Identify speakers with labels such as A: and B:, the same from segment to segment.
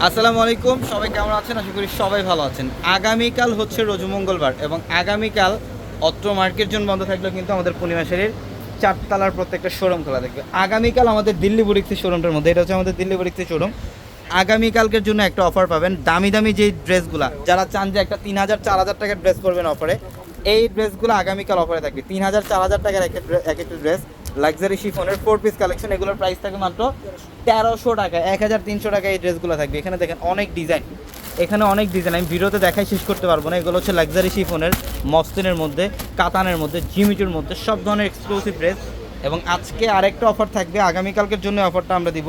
A: আসসালামু আলাইকুম, সবাই কেমন আছেন? আশা করি সবাই ভালো আছেন। আগামীকাল হচ্ছে রোজ মঙ্গলবার এবং আগামীকাল অত্র মার্কেট জোন বন্ধ থাকলেও কিন্তু আমাদের পূর্ণিমা শাড়ির চারতলার প্রত্যেকটা শোরুম খোলা থাকবে। আগামীকাল আমাদের দিল্লি বুড়িক্সি শোরুমটার মধ্যে, এটা হচ্ছে আমাদের দিল্লি বুড়িক্সি শোরুম আগামীকালকের জন্য একটা অফার পাবেন। দামি দামি যে ড্রেসগুলা যারা চান যে একটা তিন হাজার, চার হাজার টাকার ড্রেস করবেন অফারে এই ড্রেসগুলো আগামীকাল অফারে থাকবে। তিন হাজার, চার হাজার টাকার এক একটা- এক একটা ড্রেস লাক্সারি শিফনের ফোর পিস কালেকশন এগুলোর প্রাইস থাকে মাত্র তেরোশো টাকা, এক হাজার তিনশো টাকা এই ড্রেসগুলো থাকবে। এখানে দেখেন অনেক ডিজাইন এখানে অনেক ডিজাইন আমি ভিডিওতে দেখাই শেষ করতে পারব না। এগুলো হচ্ছে লাক্সারি শিফনের মসলিনের মধ্যে, কাতানের মধ্যে, জিমিচুর মধ্যে, সব ধরনের এক্সক্লুসিভ ড্রেস এবং আজকে আরেকটা অফার থাকবে। আগামীকালকের জন্য অফারটা আমরা দিব।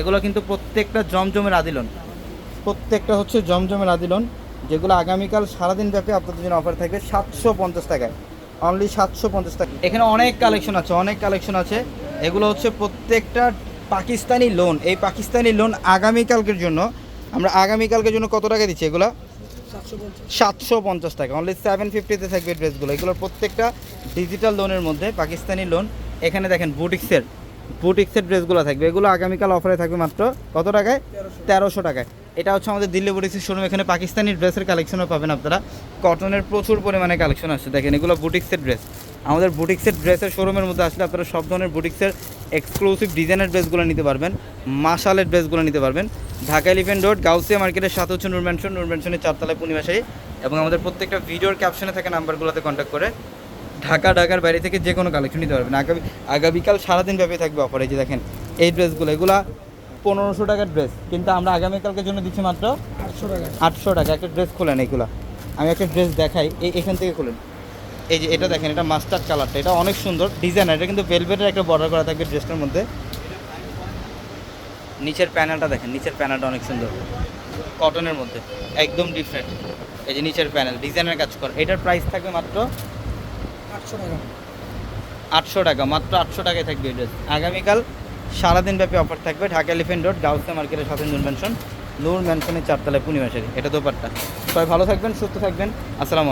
A: এগুলো কিন্তু প্রত্যেকটা জমজমের আদিলন। প্রত্যেকটা হচ্ছে জমজমের আদিলন। যেগুলো আগামীকাল সারাদিন ব্যাপী আপনাদের জন্য অফার থাকবে সাতশো পঞ্চাশ টাকায়। অনলি সাতশো পঞ্চাশ টাকা। এখানে অনেক কালেকশন আছে অনেক কালেকশন আছে। এগুলো হচ্ছে প্রত্যেকটা পাকিস্তানি লোন এই পাকিস্তানি লোন আগামীকালকের জন্য আমরা আগামীকালকের জন্য কত টাকা দিচ্ছি এগুলো? সাতশো পঞ্চাশ। টাকা অনলি সেভেন ফিফটিতে থাকবে ড্রেসগুলো। এগুলোর প্রত্যেকটা ডিজিটাল লোনের মধ্যে পাকিস্তানি লোন এখানে দেখেন বুটিক্সের বুটিক্সের ড্রেসগুলো থাকবে। এগুলো আগামীকাল অফারে থাকবে মাত্র কত টাকায়? তেরোশো টাকায়। এটা হচ্ছে আমাদের দিল্লি বুটিক্সের শোরুম এখানে পাকিস্তানি ড্রেসের কালেকশনও পাবেন আপনারা। কটনের প্রচুর পরিমাণে কালেকশন আছে, দেখেন, এগুলো বুটিক্সের ড্রেস আমাদের বুটিক্সের ড্রেসের শোরুমের মধ্যে আসলে আপনারা সব ধরনের বুটিক্সের এক্সক্লুসিভ ডিজাইনের ড্রেসগুলো নিতে পারবেন, মাশালের ড্রেসগুলো নিতে পারবেন। ঢাকা এলিফেন্ট রোড গাউসিয়া মার্কেটের সাথে হচ্ছে নূর ম্যানশন নূর ম্যানশনের চারতলায় পূর্ণিমাশাহী। এবং আমাদের প্রত্যেকটা ভিডিওর ক্যাপশনে থাকা নাম্বারগুলোতে কন্ট্যাক্ট করে ঢাকা, ঢাকার বাইরে থেকে যে কোনো কালেকশন নিতে পারবেন। আগামী আগামীকাল সারাদিন ব্যাপী থাকবে অফারে যে দেখেন, এই ড্রেসগুলো এগুলা পনেরোশো টাকার ড্রেস কিন্তু আমরা আগামীকালকের জন্য দিচ্ছি মাত্র
B: আটশো টাকা।
A: আটশো টাকা। একটা ড্রেস খোলেন এইগুলা আমি একটা ড্রেস দেখাই এই এখান থেকে খুলেন। এই যে এটা দেখেন এটা মাস্টার্ড কালারটা এটা অনেক সুন্দর ডিজাইন এটা কিন্তু ভেলভেটের একটা বর্ডার করা থাকবে ড্রেসটার মধ্যে। নিচের প্যানেলটা দেখেন নিচের প্যানেলটা অনেক সুন্দর। কটনের মধ্যে একদম ডিফারেন্ট এই যে নিচের প্যানেল ডিজাইনের কাজ করে। এটার প্রাইস থাকবে মাত্র
B: আটশো টাকা।
A: আটশো টাকা মাত্র আটশো টাকায় থাকবে এই ড্রেস আগামীকাল সারাদিন ব্যাপী অফার থাকবে ঢাকা এলিফেন্ট রোড গাউসে মার্কেটের সাথে নূর ম্যানশন নূর ম্যানশনের চারতলায় পূর্ণিমাশারি এটা দোপারটা সবাই ভালো থাকবেন, সুস্থ থাকবেন। আসসালামু